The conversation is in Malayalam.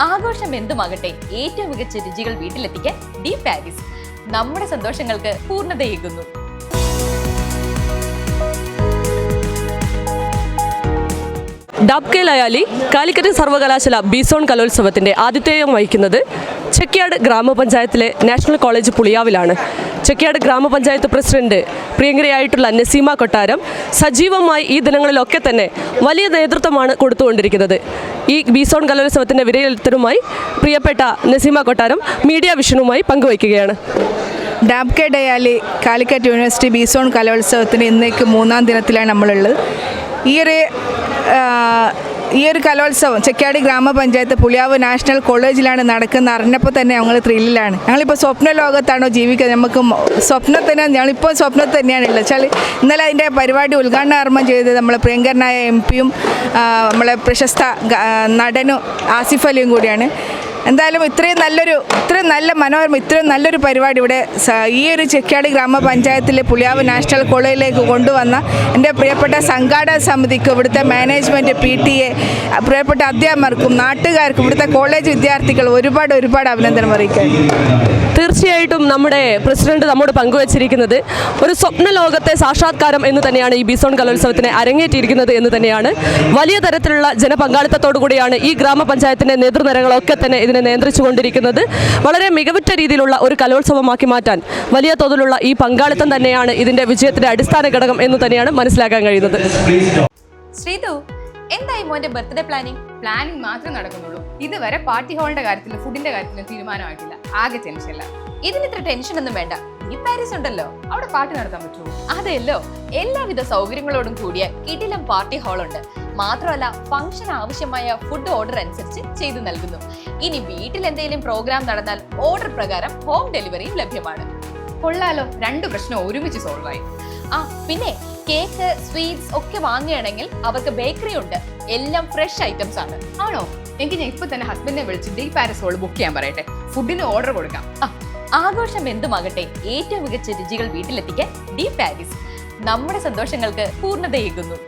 ആഘോഷം എന്തുമാകട്ടെ ഏറ്റവും മികച്ച രുചികൾ വീട്ടിലെത്തിക്കാൻ ഡി പാരീസ് നമ്മുടെ സന്തോഷങ്ങൾക്ക് പൂർണതയേകുന്നു. ഡാബ്കെ ലയാലി കാലിക്കറ്റ് സർവകലാശാല ബിസോൺ കലോത്സവത്തിന്റെ ആതിഥേയം വഹിക്കുന്നത് ചെക്കിയാട് ഗ്രാമപഞ്ചായത്തിലെ നാഷണൽ കോളേജ് പുളിയാവിലാണ്. ചെക്കിയാട് ഗ്രാമപഞ്ചായത്ത് പ്രസിഡന്റ് പ്രിയങ്കരയായിട്ടുള്ള നസീമ കൊട്ടാരം സജീവമായി ഈ ദിനങ്ങളിലൊക്കെ തന്നെ വലിയ നേതൃത്വമാണ് കൊടുത്തുകൊണ്ടിരിക്കുന്നത്. ഈ ബിസോൺ കലോത്സവത്തിന്റെ വിലയിരുത്തലുമായി പ്രിയപ്പെട്ട നസീമ കൊട്ടാരം മീഡിയ വിഷനുമായി പങ്കുവയ്ക്കുകയാണ്. ഡാബ്കെ ഡയാലി കാലിക്കറ്റ് യൂണിവേഴ്സിറ്റി ബിസോൺ കലോത്സവത്തിന് ഇന്നേക്ക് മൂന്നാം ദിനത്തിലാണ് നമ്മളുള്ളത്. ഈ ഒരു ആ, ഈ ഒരു കലോത്സവം ചെക്കാടി ഗ്രാമപഞ്ചായത്ത് പുളിയാവ് നാഷണൽ കോളേജിലാണ് നടക്കുന്ന അറിഞ്ഞപ്പോൾ തന്നെ ഞങ്ങൾ ത്രില്ലിലാണ്. ഞങ്ങളിപ്പോൾ സ്വപ്ന ലോകത്താണോ ജീവിക്കുന്നത്? നമുക്ക് സ്വപ്നത്തിന് ഞങ്ങളിപ്പോൾ സ്വപ്നത്തിൽ തന്നെയാണ് ഉള്ളത്. വെച്ചാൽ ഇന്നലെ അതിന്റെ പരിപാടി ഉദ്ഘാടന ആർമ്മം ചെയ്തത് നമ്മളെ പ്രിയങ്കരനായ എം പിയും നമ്മളെ പ്രശസ്ത നടനും ആസിഫ് അലിയും കൂടിയാണ്. എന്തായാലും ഇത്രയും നല്ലൊരു ഇത്രയും നല്ല മനോഹരം ഇത്രയും നല്ലൊരു പരിപാടി ഇവിടെ ഈ ഒരു ചെക്കാടി ഗ്രാമപഞ്ചായത്തിലെ പുളിയാവ് നാഷണൽ കോളേജിലേക്ക് കൊണ്ടുവന്ന എന്റെ പ്രിയപ്പെട്ട സംഘാടക സമിതിക്കും ഇവിടുത്തെ മാനേജ്മെന്റ് പി ടി എ പ്രിയപ്പെട്ട അധ്യാപകർക്കും നാട്ടുകാർക്കും ഇവിടുത്തെ കോളേജ് വിദ്യാർത്ഥികൾ ഒരുപാട് ഒരുപാട് അഭിനന്ദനം അറിയിക്കാം. തീർച്ചയായിട്ടും നമ്മുടെ പ്രസിഡന്റ് നമ്മോട് പങ്കുവച്ചിരിക്കുന്നത് ഒരു സ്വപ്ന ലോകത്തെ സാക്ഷാത്കാരം എന്ന് തന്നെയാണ് ഈ ബിസോൺ കലോത്സവത്തിനെ അരങ്ങേറ്റിയിരിക്കുന്നത് എന്ന് തന്നെയാണ്. വലിയ തരത്തിലുള്ള ജനപങ്കാളിത്തത്തോടു കൂടിയാണ് ഈ ഗ്രാമപഞ്ചായത്തിന്റെ നേതൃനിരകളൊക്കെ തന്നെ ഇതിനെ നിയന്ത്രിച്ചു കൊണ്ടിരിക്കുന്നത് വളരെ മികവുറ്റ രീതിയിലുള്ള ഒരു കലോത്സവമാക്കി മാറ്റാൻ വലിയ തോതിലുള്ള ഈ പങ്കാളിത്തം തന്നെയാണ് ഇതിന്റെ വിജയത്തിന്റെ അടിസ്ഥാന ഘടകം എന്ന് തന്നെയാണ് മനസ്സിലാക്കാൻ കഴിയുന്നത്. ശ്രീതു എന്തായി മോന്റെ ബർത്ത്ഡേ പ്ലാനിങ്? പ്ലാനിങ് മാത്രമേ നടക്കുന്നുള്ളൂ. ഇതുവരെ പാർട്ടി ഹോളിന്റെ കാര്യത്തിലും ഫുഡിന്റെ കാര്യത്തിലും തീരുമാനമായിട്ടില്ല. ആകെ ടെൻഷനില്ല ഇതിന് ഇത്ര ടെൻഷൻ ഒന്നും വേണ്ട. ഈ പാരീസ് ഉണ്ടല്ലോ. അവിടെ പാർട്ടി നടത്താൻ പറ്റുമോ? അതെല്ലോ. എല്ലാവിധ സൗകര്യങ്ങളോടും കൂടിയ കിടിലം പാർട്ടി ഹാളുണ്ട്. ഉണ്ട് മാത്രമല്ല ഫംഗ്ഷൻ ആവശ്യമായ ഫുഡ് ഓർഡർ അനുസരിച്ച് ചെയ്തു നൽകുന്നു. ഇനി വീട്ടിൽ എന്തെങ്കിലും പ്രോഗ്രാം നടന്നാൽ ഓർഡർ പ്രകാരം ഹോം ഡെലിവറിയും ലഭ്യമാണ്. കൊള്ളാലോ രണ്ട് പ്രശ്നം ഒരുമിച്ച് സോൾവ് ആയി. ആ പിന്നെ കേക്ക് സ്വീറ്റ്സ് ഒക്കെ വാങ്ങുകയാണെങ്കിൽ അവർക്ക് ബേക്കറി ഉണ്ട്. എല്ലാം ഫ്രഷ് ഐറ്റംസ് ആണ്. ആണോ? എനിക്ക് ഞാൻ ഇപ്പൊ തന്നെ ഹസ്ബൻഡിനെ വിളിച്ച് ഡീ പാരസ് ഹോൾ ബുക്ക് ചെയ്യാൻ പറയട്ടെ. ഫുഡിന് ഓർഡർ കൊടുക്കാം. ആഘോഷം എന്തുമാകട്ടെ? ഏറ്റവും മികച്ച രുചികൾ വീട്ടിലെത്തിക്കാൻ ഡീ പാരീസ് നമ്മുടെ സന്തോഷങ്ങൾക്ക് പൂർണതയേകുന്നു.